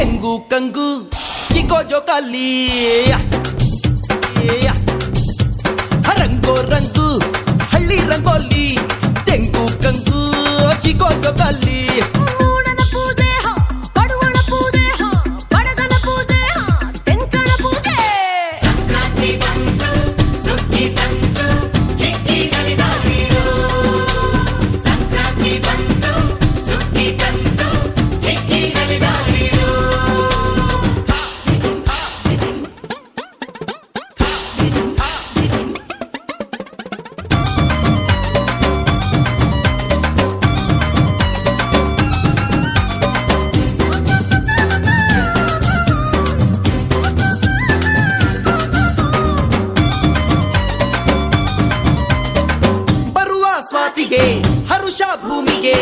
Dengue கங்கு ஜிகோஜோ கலி రంగో రంగు ಮಾತಿಗೆ ಹರುಷ ಭೂಮಿಗೆ.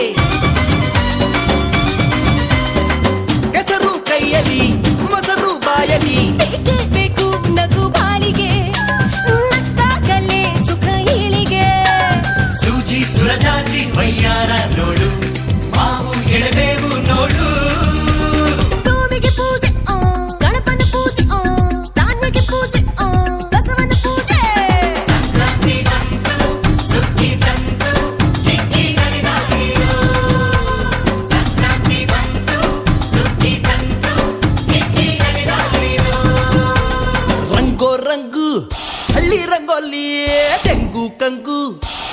ತೆಂಗು ಕಂಗು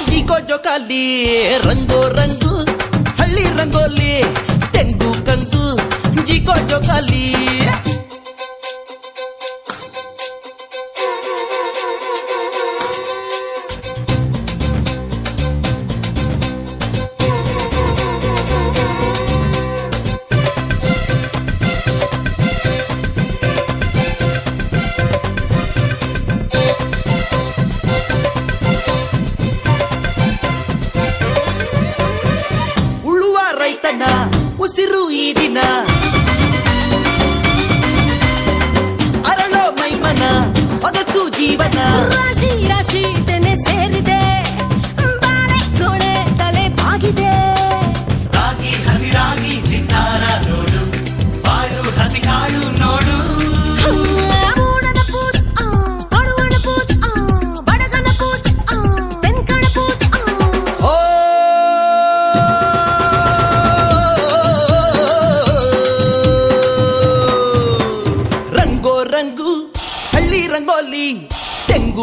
ನಿಗೋ ಜೋಕಾಲಿ ರಂಗೋ ರಂಗು ಹಳ್ಳಿ ರಂಗೋಲಿ ತೆಂಗು ಕಂಗು ಜಿಗೋ ಜೋಕಾಲಿ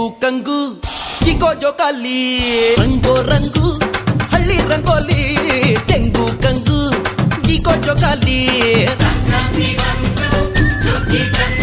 ಕಂಗು ಕಂಗು ಚಿಗೋ ಜೋಕಾಲಿ ರಂಗೋ ರಂಗು ಹಳ್ಳಿ ರಂಗೋಲಿ ತೆಂಗು ಕಂಗು ಜಿಗೋ ಜೋಕಾಲಿ ಸಂಕ್ರಾಂತಿ ಬಂತು ಸುಗ್ಗಿ ಬಂತು